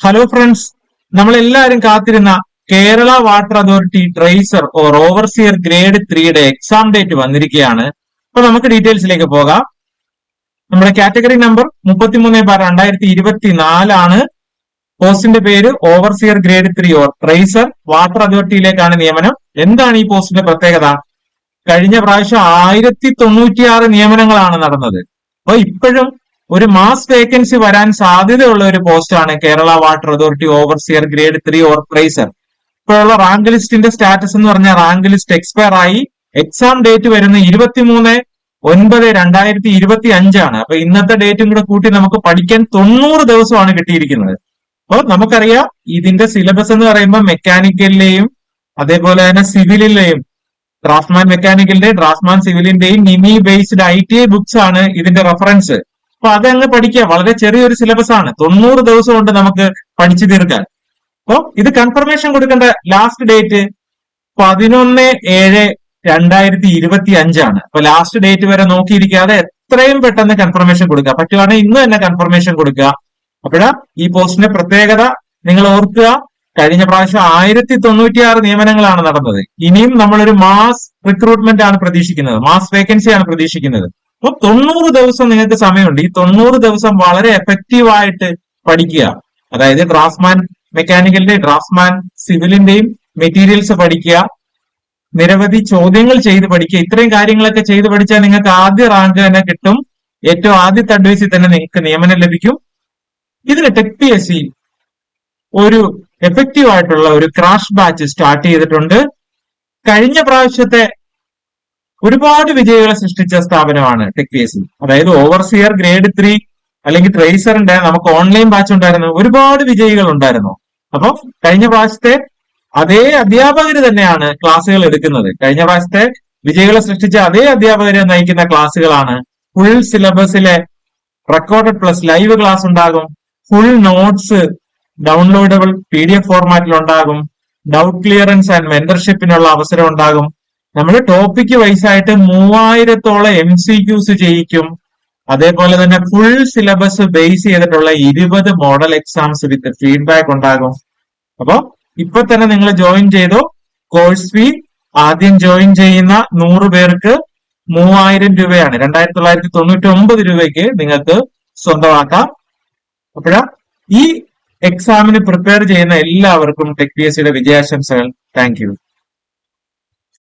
Hello friends നമ്മൾ എല്ലാവരും കാത്തിരുന്ന Kerala water authority tracer or overseer grade ത്രീയുടെ എക്സാം ഡേറ്റ് വന്നിരിക്കുകയാണ്. അപ്പൊ നമുക്ക് ഡീറ്റെയിൽസിലേക്ക് പോകാം. നമ്മുടെ കാറ്റഗറി നമ്പർ മുപ്പത്തിമൂന്ന് ബാർ രണ്ടായിരത്തി ഇരുപത്തി നാലാണ് പോസ്റ്റിന്റെ പേര് overseer grade three or tracer water അതോറിറ്റിയിലേക്കാണ് നിയമനം. എന്താണ് ഈ പോസ്റ്റിന്റെ പ്രത്യേകത? കഴിഞ്ഞ പ്രാവശ്യം ആയിരത്തി തൊണ്ണൂറ്റിയാറ് നിയമനങ്ങളാണ് നടന്നത്. അപ്പൊ ഇപ്പോഴും ഒരു മാസ് വേക്കൻസി വരാൻ സാധ്യതയുള്ള ഒരു പോസ്റ്റാണ് Kerala water authority overseer grade three ഇപ്പോൾ ഇപ്പോഴുള്ള റാങ്ക് ലിസ്റ്റിന്റെ സ്റ്റാറ്റസ് എന്ന് പറഞ്ഞാൽ റാങ്ക് ലിസ്റ്റ് എക്സ്പയർ ആയി. എക്സാം ഡേറ്റ് വരുന്ന ഇരുപത്തിമൂന്ന് ഒൻപത് രണ്ടായിരത്തി ഇരുപത്തി അഞ്ചാണ് അപ്പൊ ഇന്നത്തെ ഡേറ്റും കൂടെ കൂട്ടി നമുക്ക് പഠിക്കാൻ തൊണ്ണൂറ് ദിവസമാണ് കിട്ടിയിരിക്കുന്നത്. അപ്പോൾ നമുക്കറിയാം ഇതിന്റെ സിലബസ് എന്ന് പറയുമ്പോൾ മെക്കാനിക്കലിലെയും അതേപോലെ തന്നെ സിവിലിലെയും ഡ്രാഫ്റ്റ്മാൻ മെക്കാനിക്കലിന്റെ ഡ്രാഫ്റ്റ്മാൻ സിവിലിന്റെയും നിമി based I T I books ആണ് ഇതിന്റെ റെഫറൻസ് അപ്പൊ അതങ്ങ് പഠിക്കുക വളരെ ചെറിയൊരു സിലബസ് ആണ്. തൊണ്ണൂറ് ദിവസം കൊണ്ട് നമുക്ക് പഠിച്ചു തീർക്കാൻ. അപ്പൊ ഇത് കൺഫർമേഷൻ കൊടുക്കേണ്ട ലാസ്റ്റ് ഡേറ്റ് പതിനൊന്ന് ഏഴ് രണ്ടായിരത്തി ഇരുപത്തി അഞ്ചാണ് അപ്പൊ ലാസ്റ്റ് ഡേറ്റ് വരെ നോക്കിയിരിക്കാതെ എത്രയും പെട്ടെന്ന് കൺഫർമേഷൻ കൊടുക്കുക. പറ്റുവാണെങ്കിൽ ഇന്ന് തന്നെ കൺഫർമേഷൻ കൊടുക്കുക. അപ്പോഴാ ഈ പോസ്റ്റിന്റെ പ്രത്യേകത നിങ്ങൾ ഓർക്കുക. കഴിഞ്ഞ പ്രാവശ്യം ആയിരത്തി തൊണ്ണൂറ്റിയാറ് നിയമനങ്ങളാണ് നടന്നത്. ഇനിയും നമ്മളൊരു മാസ് റിക്രൂട്ട്മെന്റ് ആണ് പ്രതീക്ഷിക്കുന്നത്. മാസ് വേക്കൻസി ആണ് പ്രതീക്ഷിക്കുന്നത്. അപ്പൊ തൊണ്ണൂറ് ദിവസം നിങ്ങൾക്ക് സമയമുണ്ട്. ഈ തൊണ്ണൂറ് ദിവസം വളരെ എഫക്റ്റീവായിട്ട് പഠിക്കുക. അതായത് ഡ്രാഫ്റ്റ്മാൻ മെക്കാനിക്കലിന്റെ ഡ്രാഫ്റ്റ്മാൻ സിവിലിന്റെയും മെറ്റീരിയൽസ് പഠിക്കുക. നിരവധി ചോദ്യങ്ങൾ ചെയ്ത് പഠിക്കുക. ഇത്രയും കാര്യങ്ങളൊക്കെ ചെയ്ത് പഠിച്ചാൽ നിങ്ങൾക്ക് ആദ്യ റാങ്ക് തന്നെ കിട്ടും. ഏറ്റവും ആദ്യത്തെ അഡ്വൈസിൽ തന്നെ നിങ്ങൾക്ക് നിയമനം ലഭിക്കും. ഇതിന് ടെക് പി എസ് സി ഒരു എഫക്റ്റീവ് ആയിട്ടുള്ള ഒരു ക്രാഷ് ബാച്ച് സ്റ്റാർട്ട് ചെയ്തിട്ടുണ്ട്. കഴിഞ്ഞ പ്രാവശ്യത്തെ ഒരുപാട് വിജയികളെ സൃഷ്ടിച്ച സ്ഥാപനമാണ് ടെക് പി എസ് സി അതായത് ഓവർസിയർ ഗ്രേഡ് ത്രീ അല്ലെങ്കിൽ ട്രേസറിന്റെ നമുക്ക് ഓൺലൈൻ ബാച്ച് ഉണ്ടായിരുന്നു. ഒരുപാട് വിജയികൾ ഉണ്ടായിരുന്നു. അപ്പൊ കഴിഞ്ഞ പ്രാവശ്യത്തെ അതേ അധ്യാപകർ തന്നെയാണ് ക്ലാസ്സുകൾ എടുക്കുന്നത്. കഴിഞ്ഞ പ്രാവശ്യത്തെ വിജയികളെ സൃഷ്ടിച്ച അതേ അധ്യാപകരെ നയിക്കുന്ന ക്ലാസ്സുകളാണ്. ഫുൾ സിലബസിലെ റെക്കോർഡ് പ്ലസ് ലൈവ് ക്ലാസ് ഉണ്ടാകും. Full notes downloadable P D F ഫോർമാറ്റിൽ ഉണ്ടാകും ഡൗട്ട് ക്ലിയറൻസ് ആൻഡ് മെന്റർഷിപ്പിനുള്ള അവസരം ഉണ്ടാകും. നമ്മൾ ടോപ്പിക് വൈസ് ആയിട്ട് മൂവായിരത്തോളം എം സി ക്യൂസ് ചെയ്യിക്കും അതേപോലെ തന്നെ ഫുൾ സിലബസ് ബേസ് ചെയ്തിട്ടുള്ള ഇരുപത് മോഡൽ എക്സാംസ് വിത്ത് ഫീഡ്ബാക്ക് ഉണ്ടാകും. അപ്പോ ഇപ്പൊ തന്നെ നിങ്ങൾ ജോയിൻ ചെയ്തു. കോഴ്സ് ഫീ ആദ്യം ജോയിൻ ചെയ്യുന്ന നൂറ് പേർക്ക് മൂവായിരം രൂപയാണ്. രണ്ടായിരത്തി തൊള്ളായിരത്തി തൊണ്ണൂറ്റി ഒമ്പത് രൂപയ്ക്ക് നിങ്ങൾക്ക് സ്വന്തമാക്കാം. അപ്പോഴാ ഈ എക്സാമിന് പ്രിപ്പയർ ചെയ്യുന്ന എല്ലാവർക്കും ടെക് പി എസ് സിയുടെ വിജയാശംസകൾ. താങ്ക്